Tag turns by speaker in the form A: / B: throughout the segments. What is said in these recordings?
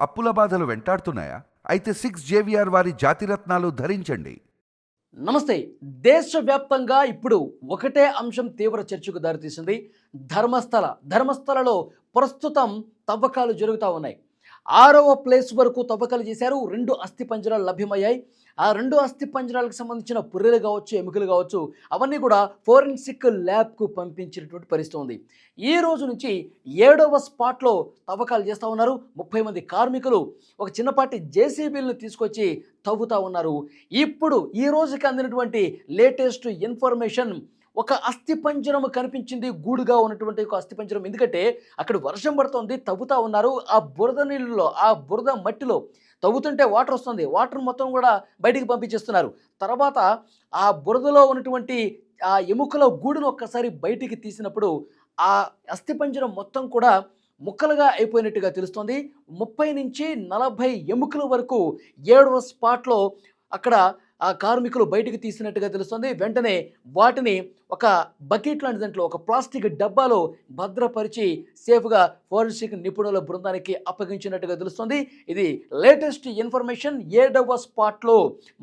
A: అప్పుల బాధలు వెంటాడుతున్నాయా? అయితే సిక్స్ జేవిఆర్ వారి జాతిరత్నాలు ధరించండి.
B: నమస్తే. దేశవ్యాప్తంగా ఇప్పుడు ఒకటే అంశం తీవ్ర చర్చకు దారితీసింది ధర్మస్థల. ధర్మస్థలలో ప్రస్తుతం తవ్వకాలు జరుగుతూ ఉన్నాయి. ఆరవ ప్లేస్ వరకు తవ్వకాలు చేశారు. రెండు అస్థి పంజరాలు లభ్యమయ్యాయి. ఆ రెండు అస్థి పంజరాలకు సంబంధించిన పుర్రెలు కావచ్చు ఎముకలు కావచ్చు అవన్నీ కూడా ఫోరెన్సిక్ ల్యాబ్కు పంపించినటువంటి పరిస్థితి ఉంది. ఈ రోజు నుంచి ఏడవ స్పాట్లో తవ్వకాలు చేస్తూ ఉన్నారు. ముప్పై మంది కార్మికులు ఒక చిన్నపాటి జేసీబీలను తీసుకొచ్చి తవ్వుతూ ఉన్నారు. ఇప్పుడు ఈ రోజుకి అందినటువంటి లేటెస్ట్ ఇన్ఫర్మేషన్ ఒక అస్థిపంజరం కనిపించింది గూడుగా ఉన్నటువంటి ఒక అస్థిపంజరం. ఎందుకంటే అక్కడ వర్షం పడుతోంది తవ్వుతా ఉన్నారు. ఆ బురద నీళ్ళలో ఆ బురద మట్టిలో తవ్వుతుంటే వాటర్ వస్తుంది. వాటర్ మొత్తం కూడా బయటికి పంపించేస్తున్నారు. తర్వాత ఆ బురదలో ఉన్నటువంటి ఆ ఎముకల గూడును ఒక్కసారి బయటికి తీసినప్పుడు ఆ అస్థిపంజరం మొత్తం కూడా ముక్కలుగా అయిపోయినట్టుగా తెలుస్తోంది. ముప్పై నుంచి నలభై ఎముకల వరకు ఏడవ స్పాట్లో అక్కడ ఆ కార్మికులు బయటకు తీసినట్టుగా తెలుస్తుంది. వెంటనే వాటిని ఒక బకెట్ లాంటి దాంట్లో ఒక ప్లాస్టిక్ డబ్బాలో భద్రపరిచి సేఫ్గా ఫోరెన్సిక్ నిపుణుల బృందానికి అప్పగించినట్టుగా తెలుస్తుంది. ఇది లేటెస్ట్ ఇన్ఫర్మేషన్ ఏడవ స్పాట్లో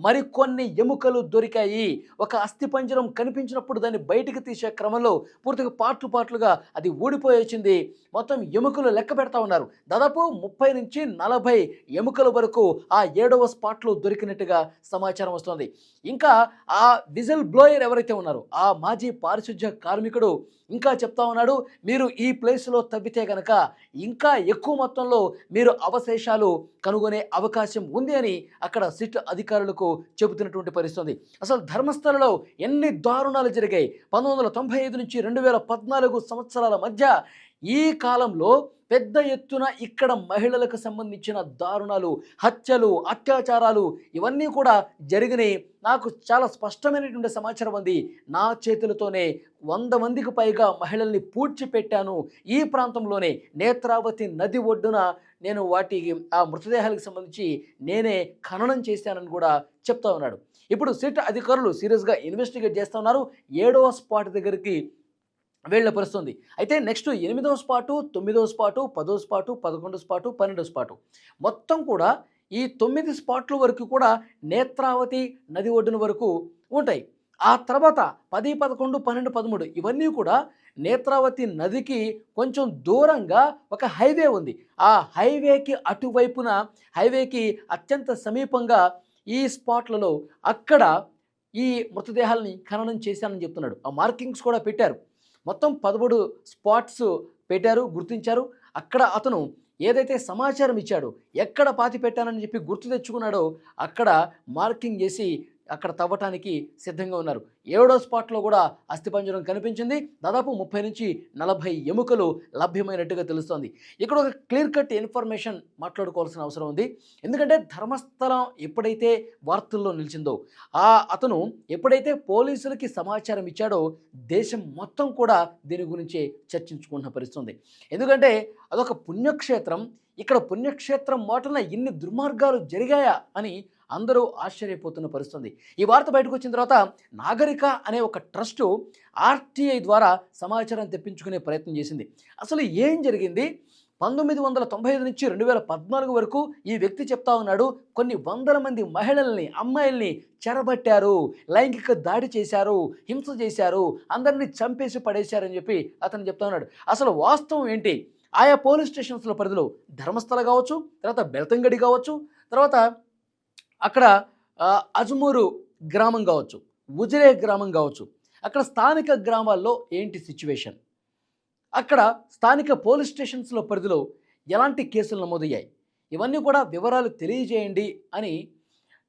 B: మరికొన్ని ఎముకలు దొరికాయి. ఒక అస్థిపంజరం కనిపించినప్పుడు దాన్ని బయటకు తీసే క్రమంలో పూర్తిగా పాట్లు పాట్లుగా అది ఊడిపోయొచ్చింది మొత్తం ఎముకలు లెక్క పెడతా ఉన్నారు. దాదాపు ముప్పై నుంచి నలభై ఎముకల వరకు ఆ ఏడవ స్పాట్లో దొరికినట్టుగా సమాచారం వస్తుంది. ఇంకా ఆ విజిల్ బ్లోయర్ ఎవరైతే ఉన్నారో ఆ మాజీ పారిశుధ్య కార్మికుడు ఇంకా చెప్తా ఉన్నాడు మీరు ఈ ప్లేస్లో తవ్వితే గనక ఇంకా ఎక్కువ మొత్తంలో మీరు అవశేషాలు కనుగొనే అవకాశం ఉంది అని అక్కడ సిట్ అధికారులకు చెబుతున్నటువంటి పరిస్థితుంది అసలు ధర్మస్థలలో ఎన్ని దారుణాలు జరిగాయి. పంతొమ్మిది వందల తొంభై ఐదు నుంచి రెండు వేల పద్నాలుగు సంవత్సరాల మధ్య ఈ కాలంలో పెద్ద ఎత్తున ఇక్కడ మహిళలకు సంబంధించిన దారుణాలు హత్యలు అత్యాచారాలు ఇవన్నీ కూడా జరిగినాయి. నాకు చాలా స్పష్టమైనటువంటి సమాచారం ఉంది నా చేతులతోనే వంద మందికి పైగా మహిళల్ని పూడ్చిపెట్టాను. ఈ ప్రాంతంలోనే నేత్రావతి నది ఒడ్డున నేను వాటి ఆ మృతదేహాలకు సంబంధించి నేనే ఖననం చేశానని కూడా చెప్తా ఉన్నాడు. ఇప్పుడు సిట్ అధికారులు సీరియస్గా ఇన్వెస్టిగేట్ చేస్తూ ఉన్నారు. ఏడవ స్పాట్ దగ్గరికి వెళ్ళపరుస్తుంది అయితే నెక్స్ట్ ఎనిమిదవ స్పాటు తొమ్మిదవ స్పాటు పదో స్పాటు పదకొండో స్పాటు పన్నెండో స్పాటు. మొత్తం కూడా ఈ తొమ్మిది స్పాట్ల వరకు కూడా నేత్రావతి నది ఒడ్డున వరకు ఉంటాయి. ఆ తర్వాత పది పదకొండు పన్నెండు పదమూడు ఇవన్నీ కూడా నేత్రావతి నదికి కొంచెం దూరంగా ఒక హైవే ఉంది. ఆ హైవేకి అటువైపున హైవేకి అత్యంత సమీపంగా ఈ స్పాట్లలో అక్కడ ఈ మృతదేహాలని ఖననం చేశానని చెప్తున్నాడు. ఆ మార్కింగ్స్ కూడా పెట్టారు. మొత్తం పదమూడు స్పాట్స్ పెట్టారు గుర్తించారు. అక్కడ అతను ఏదైతే సమాచారం ఇచ్చాడో ఎక్కడ పాతి పెట్టానని చెప్పి గుర్తు తెచ్చుకున్నాడో అక్కడ మార్కింగ్ చేసి అక్కడ తవ్వటానికి సిద్ధంగా ఉన్నారు. ఏడో స్పాట్లో కూడా అస్థిపంజరం కనిపించింది. దాదాపు ముప్పై నుంచి నలభై ఎముకలు లభ్యమైనట్టుగా తెలుస్తోంది. ఇక్కడ ఒక క్లియర్ కట్ ఇన్ఫర్మేషన్ మాట్లాడుకోవాల్సిన అవసరం ఉంది. ఎందుకంటే ధర్మస్థలం ఎప్పుడైతే వార్తల్లో నిలిచిందో ఆ అతను ఎప్పుడైతే పోలీసులకి సమాచారం ఇచ్చాడో దేశం మొత్తం కూడా దీని గురించి చర్చించుకుంటున్న పరిస్థితుంది ఎందుకంటే అదొక పుణ్యక్షేత్రం. ఇక్కడ పుణ్యక్షేత్రం మోటన ఇన్ని దుర్మార్గాలు జరిగాయా అని అందరూ ఆశ్చర్యపోతున్న పరిస్థితుంది. ఈ వార్త బయటకు వచ్చిన తర్వాత నాగరిక అనే ఒక ట్రస్టు ఆర్టీఐ ద్వారా సమాచారం తెప్పించుకునే ప్రయత్నం చేసింది. అసలు ఏం జరిగింది? పంతొమ్మిది వందల తొంభై ఐదు నుంచి రెండు వేల పద్నాలుగు వరకు ఈ వ్యక్తి చెప్తా ఉన్నాడు కొన్ని వందల మంది మహిళల్ని అమ్మాయిల్ని చెరబట్టారు లైంగిక దాడి చేశారు హింస చేశారు అందరినీ చంపేసి పడేశారని చెప్పి అతను చెప్తా ఉన్నాడు. అసలు వాస్తవం ఏంటి? ఆయా పోలీస్ స్టేషన్స్ల పరిధిలో ధర్మస్థల కావచ్చు తర్వాత బెల్తంగడి కావచ్చు తర్వాత అక్కడ అజ్మూరు అజమూరు గ్రామం కావచ్చు ఉజిరే గ్రామం కావచ్చు. అక్కడ స్థానిక గ్రామాల్లో ఏంటి సిచ్యువేషన్ అక్కడ స్థానిక పోలీస్ స్టేషన్స్లో పరిధిలో ఎలాంటి కేసులు నమోదయ్యాయి? ఇవన్నీ కూడా వివరాలు తెలియజేయండి అని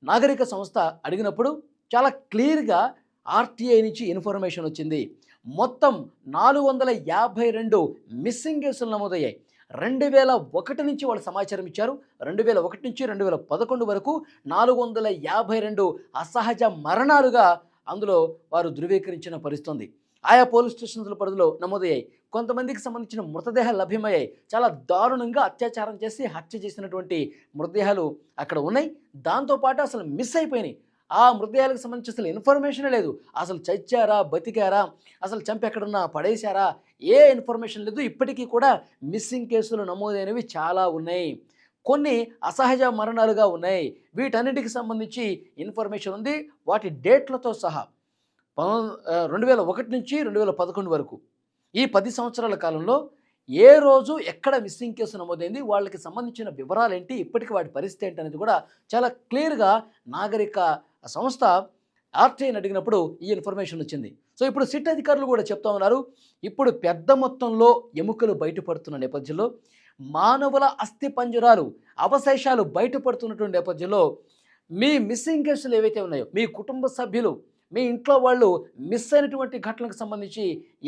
B: నాగరిక సంస్థ అడిగినప్పుడు చాలా క్లియర్గా ఆర్టీఐ నుంచి ఇన్ఫర్మేషన్ వచ్చింది. మొత్తం నాలుగు వందల యాభై రెండు మిస్సింగ్ కేసులు నమోదయ్యాయి. రెండు వేల ఒకటి నుంచి వాళ్ళు సమాచారం ఇచ్చారు. రెండు వేల ఒకటి నుంచి రెండు వేల పదకొండు వరకు నాలుగు వందల యాభై రెండు అసహజ మరణాలుగా అందులో వారు ధృవీకరించిన పరిస్థితుంది. ఆయా పోలీస్ స్టేషన్ల పరిధిలో నమోదయ్యాయి. కొంతమందికి సంబంధించిన మృతదేహాలు లభ్యమయ్యాయి. చాలా దారుణంగా అత్యాచారం చేసి హత్య చేసినటువంటి మృతదేహాలు అక్కడ ఉన్నాయి. దాంతోపాటు అసలు మిస్ అయిపోయినాయి. ఆ మృతదేహాలకు సంబంధించి అసలు ఇన్ఫర్మేషన్ లేదు. అసలు చచ్చారా? బతికారా? అసలు చంపి ఎక్కడున్నా పడేశారా? ఏ ఇన్ఫర్మేషన్ లేదు. ఇప్పటికీ కూడా మిస్సింగ్ కేసులు నమోదైనవి చాలా ఉన్నాయి. కొన్ని అసహజ మరణాలుగా ఉన్నాయి. వీటన్నిటికి సంబంధించి ఇన్ఫర్మేషన్ ఉంది. వాటి డేట్లతో సహా రెండు వేల ఒకటి నుంచి రెండు వేల పదకొండు వరకు. ఈ పది సంవత్సరాల కాలంలో ఏ రోజు ఎక్కడ మిస్సింగ్ కేసు నమోదైంది? వాళ్ళకి సంబంధించిన వివరాలు ఏంటి ఇప్పటికి వాటి పరిస్థితి ఏంటి అనేది కూడా చాలా క్లియర్గా నాగరిక ఆ సంస్థ ఆర్టీఐని అడిగినప్పుడు ఈ ఇన్ఫర్మేషన్ వచ్చింది. సో ఇప్పుడు సిట్ అధికారులు కూడా చెప్తా ఉన్నారు ఇప్పుడు పెద్ద మొత్తంలో ఎముకలు బయటపడుతున్న నేపథ్యంలో మానవుల అస్థి పంజరాలు అవశేషాలు బయటపడుతున్నటువంటి నేపథ్యంలో మీ మిస్సింగ్ కేసులు ఏవైతే ఉన్నాయో మీ కుటుంబ సభ్యులు మీ ఇంట్లో వాళ్ళు మిస్ అయినటువంటి ఘటనలకు సంబంధించి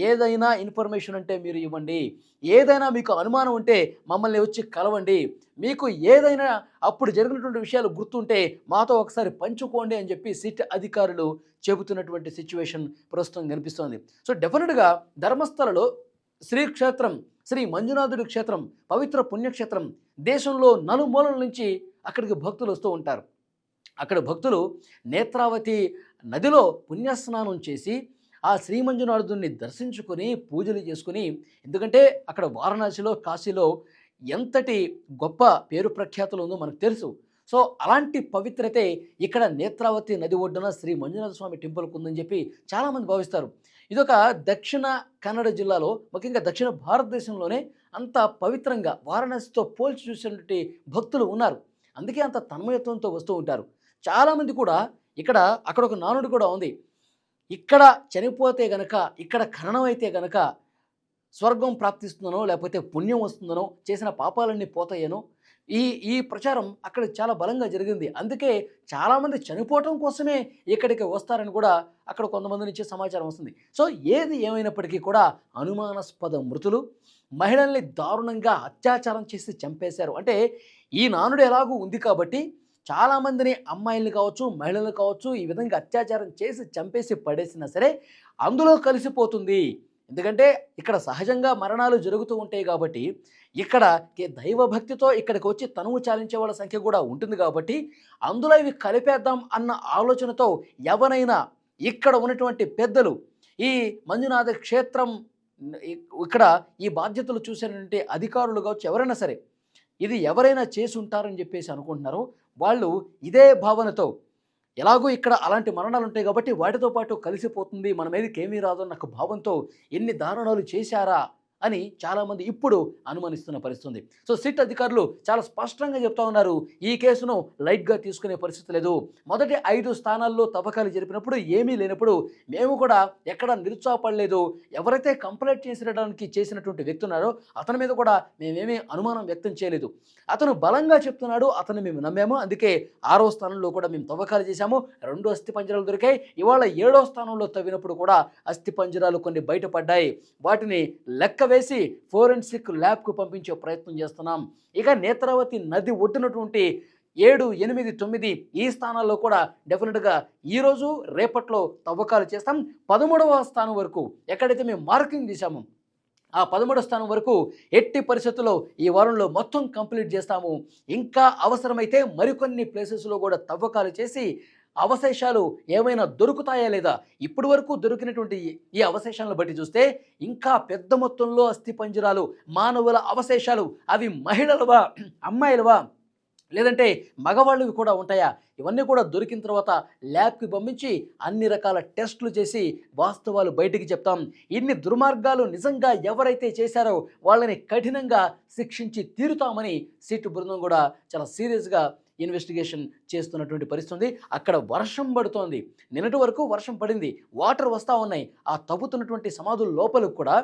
B: ఏదైనా ఇన్ఫర్మేషన్ ఉంటే మీరు ఇవ్వండి. ఏదైనా మీకు అనుమానం ఉంటే మమ్మల్ని వచ్చి కలవండి. మీకు ఏదైనా అప్పుడు జరిగినటువంటి విషయాలు గుర్తుంటే మాతో ఒకసారి పంచుకోండి అని చెప్పి సిట్ అధికారులు చెబుతున్నటువంటి సిచ్యువేషన్ ప్రస్తుతం కనిపిస్తోంది. సో డెఫినెట్గా ధర్మస్థలలో శ్రీక్షేత్రం శ్రీ మంజునాథుడి క్షేత్రం పవిత్ర పుణ్యక్షేత్రం దేశంలో నలుమూలల నుంచి అక్కడికి భక్తులు వస్తూ ఉంటారు. అక్కడ భక్తులు నేత్రావతి నదిలో పుణ్యస్నానం చేసి ఆ శ్రీ దర్శించుకొని పూజలు చేసుకుని ఎందుకంటే అక్కడ వారణాసిలో కాశీలో ఎంతటి గొప్ప పేరు ప్రఖ్యాతులు ఉందో మనకు తెలుసు. సో అలాంటి పవిత్రతే ఇక్కడ నేత్రావతి నది ఒడ్డున శ్రీ మంజునాథ స్వామి టెంపుల్కి ఉందని చెప్పి చాలామంది భావిస్తారు. ఇదొక దక్షిణ కన్నడ జిల్లాలో ముఖ్యంగా దక్షిణ భారతదేశంలోనే అంత పవిత్రంగా వారణాసితో పోల్చి చూసినటువంటి భక్తులు ఉన్నారు. అందుకే అంత తన్మయత్వంతో వస్తూ ఉంటారు. చాలామంది కూడా ఇక్కడ అక్కడ ఒక నానుడు కూడా ఉంది. ఇక్కడ చనిపోతే గనక ఇక్కడ ఖననం అయితే గనక స్వర్గం ప్రాప్తిస్తుందనో లేకపోతే పుణ్యం వస్తుందనో చేసిన పాపాలన్నీ పోతాయనో ఈ ఈ ప్రచారం అక్కడ చాలా బలంగా జరిగింది. అందుకే చాలామంది చనిపోవటం కోసమే ఇక్కడికి వస్తారని కూడా అక్కడ కొంతమంది నుంచి సమాచారం వస్తుంది. సో ఏది ఏమైనప్పటికీ కూడా అనుమానాస్పద మృతులు మహిళల్ని దారుణంగా అత్యాచారం చేసి చంపేశారు. అంటే ఈ నానుడు ఎలాగూ ఉంది కాబట్టి చాలామందిని అమ్మాయిలు కావచ్చు మహిళలు కావచ్చు ఈ విధంగా అత్యాచారం చేసి చంపేసి పడేసినా సరే అందులో కలిసిపోతుంది. ఎందుకంటే ఇక్కడ సహజంగా మరణాలు జరుగుతూ ఉంటాయి కాబట్టి ఇక్కడ దైవభక్తితో ఇక్కడికి వచ్చి తనువు చాలించే వాళ్ళ సంఖ్య కూడా ఉంటుంది కాబట్టి అందులో ఇవి కలిపేద్దాం అన్న ఆలోచనతో ఎవరైనా ఇక్కడ ఉన్నటువంటి పెద్దలు ఈ మంజునాథ క్షేత్రం ఇక్కడ ఈ బాధ్యతలు చూసినటువంటి అధికారులు కావచ్చు ఎవరైనా సరే ఇది ఎవరైనా చేసి ఉంటారని చెప్పేసి అనుకుంటున్నారో వాళ్ళు ఇదే భావనతో ఎలాగో ఇక్కడ అలాంటి మరణాలు ఉంటాయి కాబట్టి వాటితో పాటు కలిసిపోతుంది మన మీదకి ఏమీ రాదు అన్న భావంతో ఎన్ని దారుణాలు చేశారా అని చాలామంది ఇప్పుడు అనుమానిస్తున్న పరిస్థితుంది. సో సిట్ అధికారులు చాలా స్పష్టంగా చెప్తా ఉన్నారు ఈ కేసును లైట్గా తీసుకునే పరిస్థితి లేదు. మొదటి ఐదు స్థానాల్లో తవ్వకాలు జరిపినప్పుడు ఏమీ లేనప్పుడు మేము కూడా ఎక్కడ నిరుత్సాహపడలేదు ఎవరైతే కంప్లైంట్ చేసినడానికి చేసినటువంటి వ్యక్తి ఉన్నారో అతని మీద కూడా మేమేమీ అనుమానం వ్యక్తం చేయలేదు. అతను బలంగా చెప్తున్నాడు అతను మేము నమ్మాము. అందుకే ఆరో స్థానంలో కూడా మేము తవ్వకాలు చేశాము. రెండు అస్థి పంజరాలు దొరికాయి. ఇవాళ ఏడో స్థానంలో తవ్వినప్పుడు కూడా అస్థి పంజరాలు కొన్ని బయటపడ్డాయి. వాటిని లెక్క వేసి ఫోరెన్సిక్ ల్యాబ్కు పంపించే ప్రయత్నం చేస్తున్నాం. ఇక నేత్రావతి నది ఒడ్డునటువంటి ఏడు ఎనిమిది తొమ్మిది ఈ స్థానాల్లో కూడా డెఫినెట్గా ఈరోజు రేపట్లో తవ్వకాలు చేస్తాం. పదమూడవ స్థానం వరకు ఎక్కడైతే మేము మార్కింగ్ చేశామో ఆ పదమూడో స్థానం వరకు ఎట్టి పరిస్థితుల్లో ఈ వారంలో మొత్తం కంప్లీట్ చేస్తాము. ఇంకా అవసరమైతే మరికొన్ని ప్లేసెస్లో కూడా తవ్వకాలు చేసి అవశేషాలు ఏమైనా దొరుకుతాయా లేదా? ఇప్పటి వరకు దొరికినటువంటి ఈ- అవశేషాలను బట్టి చూస్తే ఇంకా పెద్ద మొత్తంలో అస్థి పంజరాలు మానవుల అవశేషాలు అవి మహిళలవా అమ్మాయిలవా లేదంటే మగవాళ్ళవి కూడా ఉంటాయా? ఇవన్నీ కూడా దొరికిన తర్వాత ల్యాబ్కి పంపించి అన్ని రకాల టెస్టులు చేసి వాస్తవాలు బయటికి చెప్తాం. ఇన్ని దుర్మార్గాలు నిజంగా ఎవరైతే చేశారో వాళ్ళని కఠినంగా శిక్షించి తీరుతామని సీటు బృందం కూడా చాలా సీరియస్గా ఇన్వెస్టిగేషన్ చేస్తున్నటువంటి పరిస్థితి ఉంది అక్కడ వర్షం పడుతోంది. నిన్నటి వరకు వర్షం పడింది. వాటర్ వస్తూ ఉన్నాయి. ఆ తవ్వుతున్నటువంటి సమాధుల లోపలకు కూడా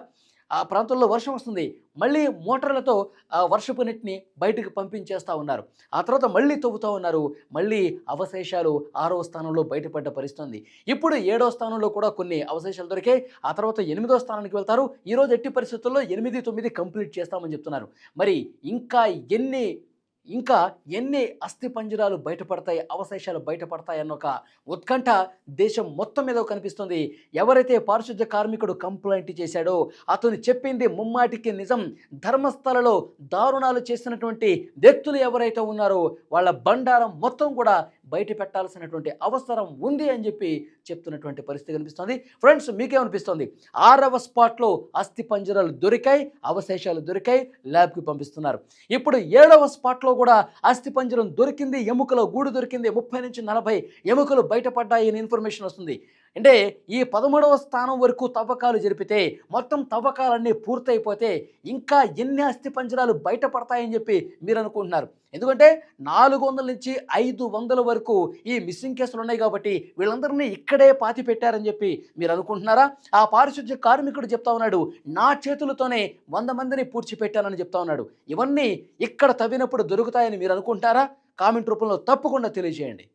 B: ఆ ప్రాంతంలో వర్షం వస్తుంది. మళ్ళీ మోటార్లతో ఆ వర్షపు నీటిని బయటకు పంపించేస్తూ ఉన్నారు. ఆ తర్వాత మళ్ళీ తవ్వుతూ ఉన్నారు. మళ్ళీ అవశేషాలు ఆరో స్థానంలో బయటపడ్డ పరిస్థితుంది. ఇప్పుడు ఏడో స్థానంలో కూడా కొన్ని అవశేషాలు దొరికాయి. ఆ తర్వాత ఎనిమిదో స్థానానికి వెళ్తారు. ఈరోజు ఎట్టి పరిస్థితుల్లో ఎనిమిది తొమ్మిది కంప్లీట్ చేస్తామని చెప్తున్నారు. మరి ఇంకా ఎన్ని ఇంకా ఎన్ని అస్థి పంజరాలు బయటపడతాయి అవశేషాలు బయటపడతాయి అన్న ఒక ఉత్కంఠ దేశం మొత్తం మీద కనిపిస్తుంది. ఎవరైతే పారిశుద్ధ్య కార్మికుడు కంప్లైంట్ చేశాడో అతను చెప్పింది ముమ్మాటికి నిజం. ధర్మస్థలలో దారుణాలు చేసినటువంటి వ్యక్తులు ఎవరైతే ఉన్నారో వాళ్ళ బండారం మొత్తం కూడా బయట పెట్టాల్సినటువంటి అవసరం ఉంది అని చెప్పి చెప్తున్నటువంటి పరిస్థితి కనిపిస్తుంది. ఫ్రెండ్స్ మీకేమనిపిస్తుంది? ఆరవ స్పాట్లో అస్థి పంజరాలు దొరికాయి అవశేషాలు దొరికాయి ల్యాబ్కి పంపిస్తున్నారు. ఇప్పుడు ఏడవ స్పాట్లో కూడా అస్థి పంజరం దొరికింది ఎముకలో గూడు దొరికింది ముప్పై నుంచి నలభై ఎముకలు బయటపడ్డాయి అని ఇన్ఫర్మేషన్ వస్తుంది. అంటే ఈ పదమూడవ స్థానం వరకు తవ్వకాలు జరిపితే మొత్తం తవ్వకాలన్నీ పూర్తయిపోతే ఇంకా ఎన్ని అస్థి పంజరాలు బయటపడతాయని చెప్పి మీరు అనుకుంటున్నారు. ఎందుకంటే నాలుగు వందల నుంచి ఐదు వందల వరకు ఈ మిస్సింగ్ కేసులు ఉన్నాయి కాబట్టి వీళ్ళందరినీ ఇక్కడే పాతి పెట్టారని చెప్పి మీరు అనుకుంటున్నారా? ఆ పారిశుద్ధ్య కార్మికుడు చెప్తా ఉన్నాడు నా చేతులతోనే వంద మందిని పూడ్చిపెట్టానని చెప్తా ఉన్నాడు. ఇవన్నీ ఇక్కడ తవ్వినప్పుడు దొరుకుతాయని మీరు అనుకుంటారా? కామెంట్ రూపంలో తప్పకుండా తెలియజేయండి.